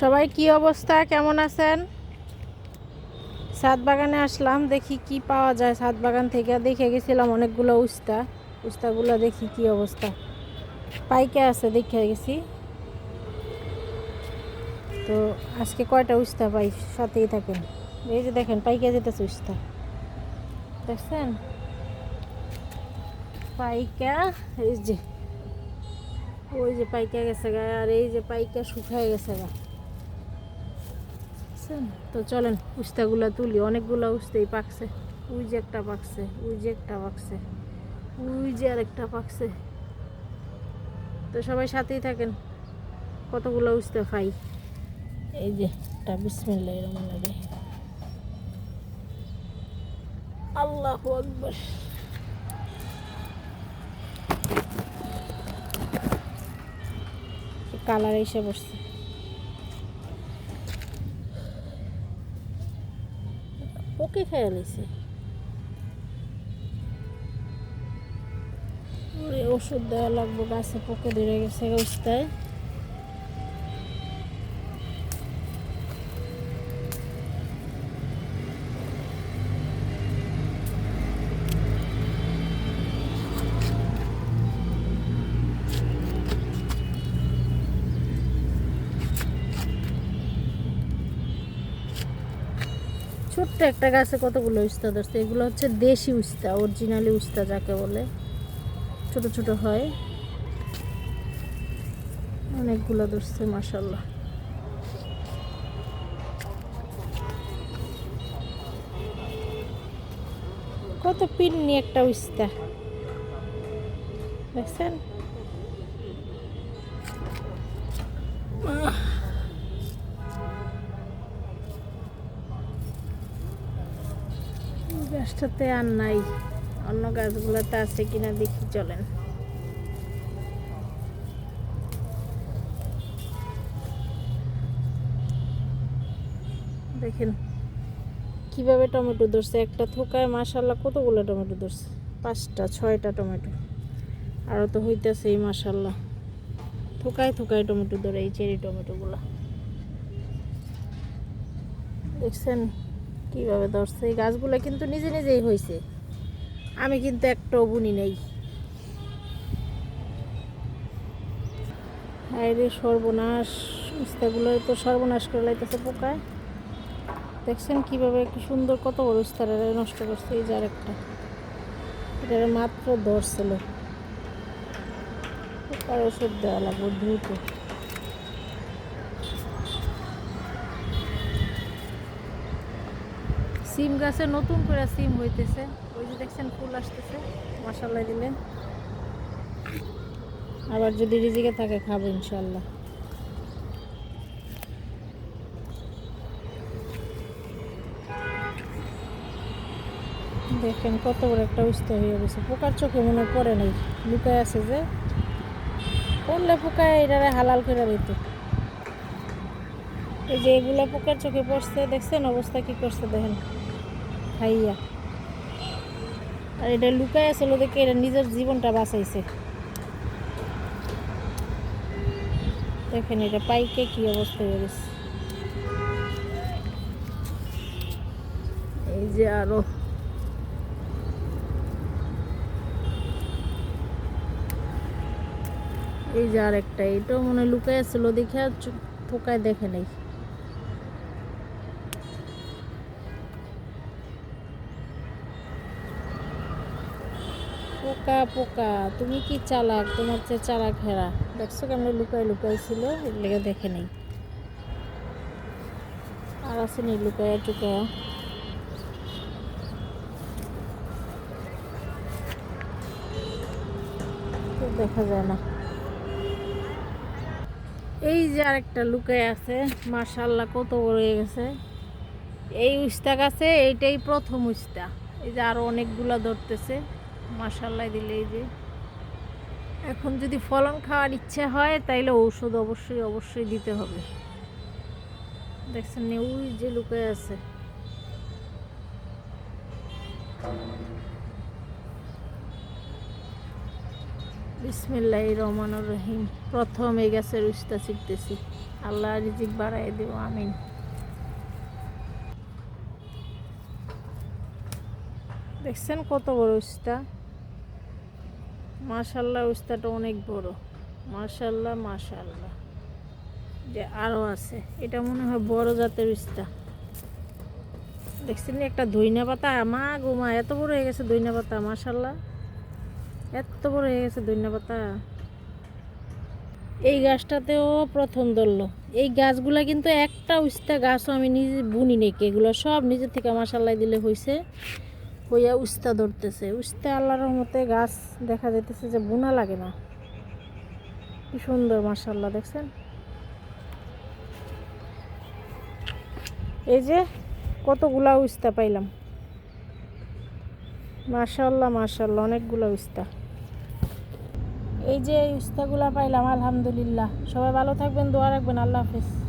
সবাই কি অবস্থা? কেমন আছেন? সাত বাগানে আসলাম, দেখি কি পাওয়া যায়। সাত বাগান থেকে দেখে গেছিলাম অনেকগুলো উস্তা। উস্তাগুলো দেখি কি অবস্থা। পাইকে আছে, দেখে গেছি। তো আজকে কয়টা উস্তা পাই? সাথেই থাকেন। এই যে দেখেন, পাইকে যেতেছে উস্তা। দেখছেন? পাইকা, এই যে। ওই যে পাইকা গেছে গা, আর এই যে পাইকা শুকায় গেছে গা। বুঝছেন? তো চলেন, উস্তাগুলো তুলি। অনেকগুলো উস্তেই পাকছে। ওই যে একটা পাকছে, ওই যে একটা পাকছে, ওই যে আর একটা পাকছে। তো সবাই সাথেই থাকেন। কতগুলো উস্তে খাই? এই যে একটা বিসমিল্লাহ এরকম লাগে। আল্লাহ আকবর। কালার এসে বসছে পোকে খেয়ে নিছে। ওষুধ দেওয়া লাগবে গাছে পোকে ধরে গেছে অবস্থায় ছোট্ট একটা গাছে কতগুলো উস্তা ধরছে? এগুলো হচ্ছে দেশি উস্তা অরিজিনালি উস্তা যাকে বলে। ছোট ছোট হয়। অনেকগুলো ধরছে মাসাল্লাহ কত পিন্নি একটা উস্তা। দেখছেন? গাছটাতে আর নাই। অন্য গাছগুলোতে আছে কিনা দেখি চলেন। দেখেন কীভাবে টমেটো ধরছে। একটা থোকায় মাসাল্লাহ কতগুলো টমেটো ধরছে? পাঁচটা, ছয়টা টমেটো। আরও তো হইতেছে এই মাসাল্লাহ থোকায় থোকায় টমেটো ধরে এই চেরি টমেটোগুলো। দেখছেন? কীভাবে ধরছে? এই গাছগুলো কিন্তু নিজে নিজেই হয়েছে আমি কিন্তু একটাও বুনি নেই। রে সর্বনাশ। উস্তাগুলো তো সর্বনাশ করে লাইতেছে পোকায়। দেখছেন কীভাবে কি সুন্দর কত বড় উস্তারা নষ্ট করছে এই যার একটা এটা মাত্র ধরছিল পোকার ওষুধ দেওয়া লাগবে দ্রুত। সিম গাছে নতুন করে সিম হইতেছে। ওই যে দেখছেন, ফুল আসতেছে। মশাল্লা দিলে আবার যদি রিজিকে থাকে খাব ইনশাল্লাহ দেখেন কত বড় একটা উস্ত হয়ে গেছে। পোকার চোখে মনে পড়ে নাই। লুকায় আছে যে। পড়লে পোকায়, এটারে হালাল করে দিত। এই যে এগুলা পোকার চোখে পড়ছে, দেখছেন অবস্থা কি করছে দেখেন। খাইয়া। আর এটা লুকায় আসল দেখে এটা নিজের জীবনটা বাঁচাইছে। দেখেন এটা পাইকে কি অবস্থা গেছে। এই যে আরও। এই যে আর একটা এটাও মনে লুকায় আসছিল দেখে আর পোকায় দেখে নেই। পোকা পোকা। তুমি কি চালাক? তোমার চেয়ে চালাক হেরা। দেখছ কেমন লুকায় লুকাই ছিল? এর লেগে দেখে নেই। আর আছে নি লুকায়া টুকায়া। দেখা যায় না। এই যে আরেকটা লুকায় আছে মার্শাল্লাহ কত বড় হয়ে গেছে। এই উস্তা গাছে এইটাই প্রথম উস্তা এই যে আরও অনেকগুলা ধরতেছে। মার্শাল্লাহ দিলে এই যে। এখন যদি ফলন খাওয়ার ইচ্ছে হয়, তাইলে ঔষধ অবশ্যই অবশ্যই দিতে হবে। দেখছেন ওই যে লুকায় আছে। বিসমিল্লাহ রহমানুর রহিম। প্রথম এই গাছের উস্তা ছিটতেছি। আল্লাহ রিজিক বাড়াই দেব, আমিন। দেখছেন কত বড় উস্তা? মাশাল্লাহ, উস্তাটা অনেক বড়। মাশাল্লাহ মাশাল্লাহ। যে আরও আছে। এটা মনে হয় বড় জাতের উস্তা। দেখছেন একটা ধইনা পাতা? মা গো মা, এত বড় হয়ে গেছে ধইনা পাতা, মাশাল্লাহ। এত বড় হয়ে গেছে ধইনা পাতা। এই গাছটাতেও প্রথম ধরলো। এই গাছগুলা কিন্তু একটা উস্তা গাছও আমি নিজে বুনি নাকি এগুলো সব নিজের থেকে মাসাল্লাই দিলে হয়েছে হইয়া উস্তা ধরতেছে। উস্তা আল্লাহর মতে গাছ দেখা যাইতেছে যে বুনা লাগে না। কি সুন্দর মাসাল্লাহ দেখছেন? এই যে কতগুলা উস্তা পাইলাম। মাশাল্লাহ মাশাল্লাহ অনেকগুলো উস্তা। এই যে এই উস্তাগুলা পাইলাম, আলহামদুলিল্লাহ। সবাই ভালো থাকবেন, দোয়া রাখবেন, আল্লাহ হাফিজ।